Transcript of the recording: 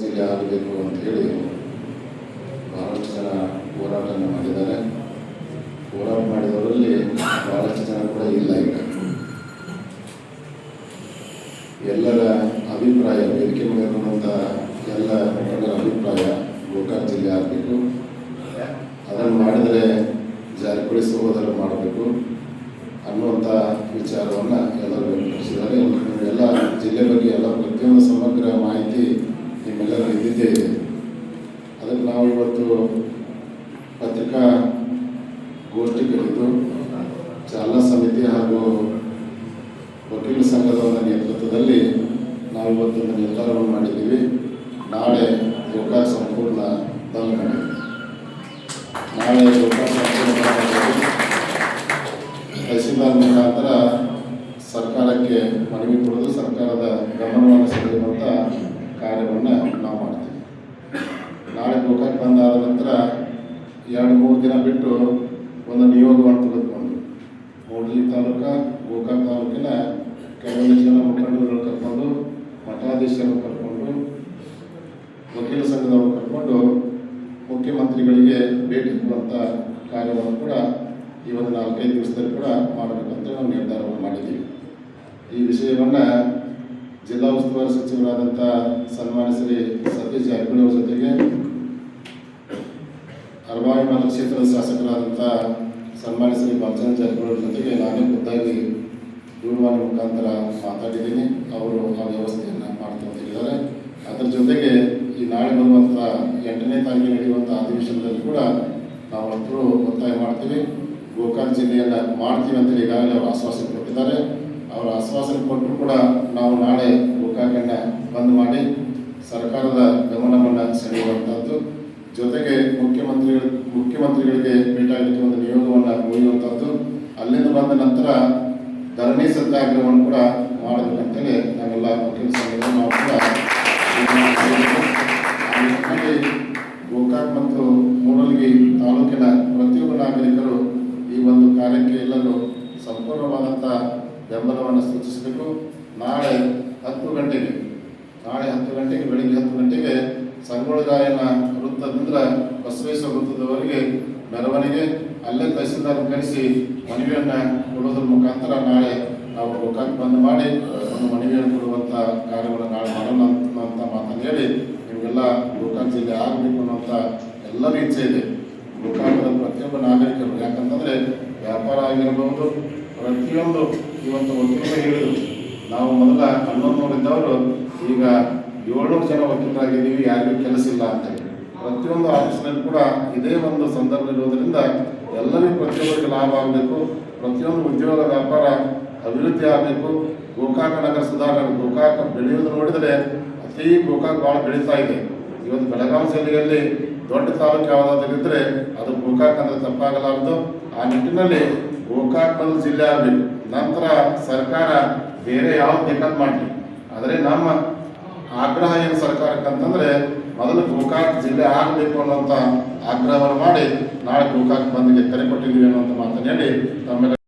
ಜಿಲ್ಲೆ ಆಗಬೇಕು ಅಂತ ಹೇಳಿ ಬಹಳಷ್ಟು ಜನ ಹೋರಾಟವನ್ನು ಮಾಡಿದ್ದಾರೆ. ಹೋರಾಟ ಮಾಡಿದವರಲ್ಲಿ ಬಹಳಷ್ಟು ಜನ ಕೂಡ ಇಲ್ಲ ಈಗ. ಎಲ್ಲರ ಅಭಿಪ್ರಾಯ ವೇದಿಕೆ ಮೇಲೆ ಎಲ್ಲ ಮುಖಂಡರ ಅಭಿಪ್ರಾಯ ಗೋಕಾಕ್ ಜಿಲ್ಲೆ ಆಗಬೇಕು. ಅದನ್ನು ಮಾಡಿದರೆ ಜಾರಿಗೊಳಿಸುವುದರ ಮಾಡಬೇಕು ಅನ್ನುವಂಥ ವಿಚಾರವನ್ನು ಎಲ್ಲರೂ ವ್ಯಕ್ತಪಡಿಸಿದ್ದಾರೆ. ಎಲ್ಲ ಜಿಲ್ಲೆ ಬಗ್ಗೆ ಎಲ್ಲ ಪ್ರತಿಯೊಂದು ಸಮಗ್ರ ಮಾಹಿತಿ ನಿಮ್ಮೆಲ್ಲರ ಇದ್ದಿದ್ದೇ ಇದೆ ಅದಕ್ಕೆ ನಾವು ಇವತ್ತು ಪತ್ರಿಕಾ ಗೋಷ್ಠಿ ಕರೆದು ಚಾಲನಾ ಸಮಿತಿ ಹಾಗೂ ವಕೀಲ ಸಂಘದ ನೇತೃತ್ವದಲ್ಲಿ ನಾವು ಇವತ್ತೊಂದು ನಿರ್ಧಾರವನ್ನು ಮಾಡಿದ್ದೀವಿ. ನಾಳೆ ಗೋಕಾಕ್ ಸಂಪೂರ್ಣ ಬಂದ್ ನಾಳೆ ಗೋಕಾಕ್ ಸಂಪೂರ್ಣ ತಹಸೀಲ್ದಾರ್ ಮುಖಾಂತರ ಸರ್ಕಾರಕ್ಕೆ ಮನವಿ ಕೊಡೋದು ಸರ್ಕಾರದ ಗಮನವನ್ನು ಸೆಳೆಯುವಂಥ ಕಾರ್ಯವನ್ನು ನಾವು ಮಾಡ್ತೀವಿ. ನಾಳೆ ಗೋಕಾಕ್ ಬಂದಾದ ನಂತರ ಎರಡು, ಮೂರು ದಿನ ಬಿಟ್ಟು ಒಂದು ನಿಯೋಗವನ್ನು ತೆಗೆದುಕೊಂಡು ಮೂಡಲಿ ತಾಲೂಕ, ಗೋಕಾಕ್ ತಾಲೂಕಿನ ಕೆಲವೊಂದು ಜನ ಮುಖಂಡರುಗಳು ಕರ್ಕೊಂಡು ಮಠಾಧೀಶರು ಕರ್ಕೊಂಡು, ವಕೀಲ ಸಂಘದವರು ಕರ್ಕೊಂಡು ಮುಖ್ಯಮಂತ್ರಿಗಳಿಗೆ ಭೇಟಿ ಕೊಡುವಂಥ ಕಾರ್ಯವನ್ನು ಕೂಡ ಈ ಒಂದು ನಾಲ್ಕೈದು ದಿವಸದಲ್ಲಿ ಕೂಡ ಮಾಡಬೇಕಂತ ನಾವು ನಿರ್ಧಾರವನ್ನು ಮಾಡಿದ್ದೀವಿ. ಈ ವಿಷಯವನ್ನು ಜಿಲ್ಲಾ ಉಸ್ತುವಾರಿ ಸಚಿವರಾದಂಥ ಸನ್ಮಾನ್ಯ ಶ್ರೀ ಸತೀಶ್ ಜಾರಕಿಹೊಳಿ ಅವರ ಜೊತೆಗೆ ಅರಬಾವಿ ಮತಕ್ಷೇತ್ರದ ಶಾಸಕರಾದಂಥ ಸನ್ಮಾನ್ಯ ಶ್ರೀ ಬಾಲಚಂದ್ರ ಜಾರಕಿಹೊಳಿ ಅವರ ಜೊತೆಗೆ ನಾನೇ ಖುದ್ದಾಗಿ ದೂರವಾಣಿ ಮುಖಾಂತರ ಮಾತಾಡಿದ್ದೀನಿ. ಅವರು ಆ ವ್ಯವಸ್ಥೆಯನ್ನು ಹೇಳಿದ್ದಾರೆ ಅದರ ಜೊತೆಗೆ ಈ ನಾಳೆ ಬರುವಂಥ ಎಂಟನೇ ತಾರೀಕಿಗೆ ನಡೆಯುವಂಥ ಅಧಿವೇಶನದಲ್ಲಿ ಕೂಡ ನಾವು ಅಂತೂ ಒತ್ತಾಯ ಮಾಡ್ತೀವಿ. ಗೋಕಾಕ್ ಜಿಲ್ಲೆಯನ್ನು ಮಾಡ್ತೀವಿ ಅಂತ ಈಗಾಗಲೇ ಅವರು ಆಶ್ವಾಸನೆ ಕೊಟ್ಟಿದ್ದಾರೆ. ಅವರ ಆಶ್ವಾಸನೆ ಕೊಟ್ಟರು ಕೂಡ ನಾವು ನಾಳೆ ಗೋಕಾಕಂಡ ಬಂದ್ ಮಾಡಿ ಸರ್ಕಾರದ ಗಮನವನ್ನು ಸೆಳೆಯುವಂಥದ್ದು ಜೊತೆಗೆ ಮುಖ್ಯಮಂತ್ರಿ ಮುಖ್ಯಮಂತ್ರಿಗಳಿಗೆ ಭೇಟಿಯಾಗಲಿಕ್ಕೆ ಒಂದು ನಿಯೋಗವನ್ನು ಮುಗಿಯುವಂಥದ್ದು ಅಲ್ಲಿಂದ ಬಂದ ನಂತರ ಧರಣಿ ಸತ್ಯಾಗ್ರಹವನ್ನು ಕೂಡ ಮಾಡಬೇಕಂತೇಳಿ ನಾವೆಲ್ಲ ಮುಖ್ಯ ನಾವು ಕೂಡ ಗೋಕಾಕ್ ಮತ್ತು ಮೂಡಲಗಿ ತಾಲೂಕಿನ ಪ್ರತಿಯೊಬ್ಬ ನಾಗರಿಕರು ಈ ಒಂದು ಕಾರ್ಯಕ್ಕೆ ಎಲ್ಲರೂ ಸಂಪೂರ್ಣವಾದಂಥ ಬೆಂಬಲವನ್ನು ಸೂಚಿಸಬೇಕು. ನಾಳೆ ಹತ್ತು ಗಂಟೆಗೆ, ನಾಳೆ ಹತ್ತು ಗಂಟೆಗೆ, ಬೆಳಿಗ್ಗೆ ಹತ್ತು ಗಂಟೆಗೆ ಸಂಗೊಳ್ಳ ವೃತ್ತದಿಂದ ಬಸವೇಶ್ವರ ವೃತ್ತದವರೆಗೆ ಮೆರವಣಿಗೆ, ಅಲ್ಲೇ ತಹಸೀಲ್ದಾರ್ ಕರೆಸಿ ಮನವಿಯನ್ನು ಕೊಡೋದ್ರ ಮುಖಾಂತರ ನಾಳೆ ನಾವು ಗೋಕಾಕ್ ಬಂದ್ ಮಾಡಿ ಒಂದು ಮನವಿಯನ್ನು ಕೊಡುವಂಥ ಕಾರ್ಯವನ್ನು ನಾಳೆ ಮಾಡೋಣ ಅಂತ ಮಾತನ್ನು ಹೇಳಿ ನಿಮಗೆಲ್ಲ ಗೋಕಾಕ್ ಜಿಲ್ಲೆ ಆಗಬೇಕು ಅನ್ನೋಂಥ ಎಲ್ಲರ ಇಚ್ಛೆ ಇದೆ. ಗೋಕಾಕದ ಪ್ರತಿಯೊಬ್ಬ ನಾಗರಿಕರು. ಯಾಕಂತಂದರೆ ವ್ಯಾಪಾರ ಆಗಿರಬಹುದು, ಪ್ರತಿಯೊಂದು ಇವತ್ತು ವಕೀಲರು ಹೇಳಿದ್ರು. ನಾವು ಮೊದಲ ಹನ್ನೊಂದು ನೋಡಿದ್ದವರು, ಈಗ ಏಳ್ನೂರು ಜನ ವಕೀಲರಾಗಿದ್ದೀವಿ ಯಾರಿಗೂ ಕೆಲಸ ಇಲ್ಲ ಅಂತ ಪ್ರತಿಯೊಂದು ಆಫೀಸ್ನಲ್ಲಿ ಕೂಡ ಇದೇ ಒಂದು ಸಂದರ್ಭ ಇರುವುದರಿಂದ ಎಲ್ಲರಿಗೂ ಪ್ರತಿಯೊಬ್ಬರಿಗೆ ಲಾಭ ಆಗಬೇಕು, ಪ್ರತಿಯೊಂದು ಉದ್ಯೋಗ ವ್ಯಾಪಾರ ಅಭಿವೃದ್ಧಿ ಆಗಬೇಕು. ಗೋಕಾಕ ನಗರ ಸುಧಾರಣೆ ಗೋಕಾಕ ಬೆಳೆಯುವುದು ನೋಡಿದರೆ ಅತಿ ಗೋಕಾಕ ಭಾಳ ಬೆಳೀತಾ ಇದೆ. ಇವತ್ತು ಬೆಳಗಾವಿ ಜಿಲ್ಲೆಯಲ್ಲಿ ದೊಡ್ಡ ತಾಲೂಕು ಯಾವುದಾದ್ರೂ ಇದ್ದರೆ ಅದು ಗೋಕಾಕ ಅಂದರೆ ತಪ್ಪಾಗಲಾರದು. ಆ ನಿಟ್ಟಿನಲ್ಲಿ ಗೋಕಾಕ್ ಒಂದು ಜಿಲ್ಲೆ ಆಗಬೇಕು ನಂತರ ಸರ್ಕಾರ ಬೇರೆ ಯಾವ ಬೇಕಾದ್ ಮಾಡಲಿ. ಆದರೆ ನಮ್ಮ ಆಗ್ರಹ ಏನು ಸರ್ಕಾರಕ್ಕೆ ಅಂತಂದ್ರೆ ಮೊದಲು ಗೋಕಾಕ್ ಜಿಲ್ಲೆ ಆಗಬೇಕು ಅನ್ನೋಂಥ ಆಗ್ರಹವನ್ನು ಮಾಡಿ ನಾಳೆ ಗೋಕಾಕ್ ಬಂದಿಗೆ ಕರೆ ಕೊಟ್ಟಿದ್ದೀವಿ ಅನ್ನೋಂಥ ಮಾತನ್ನು ಹೇಳಿ ತಮ್ಮೆಲ್ಲ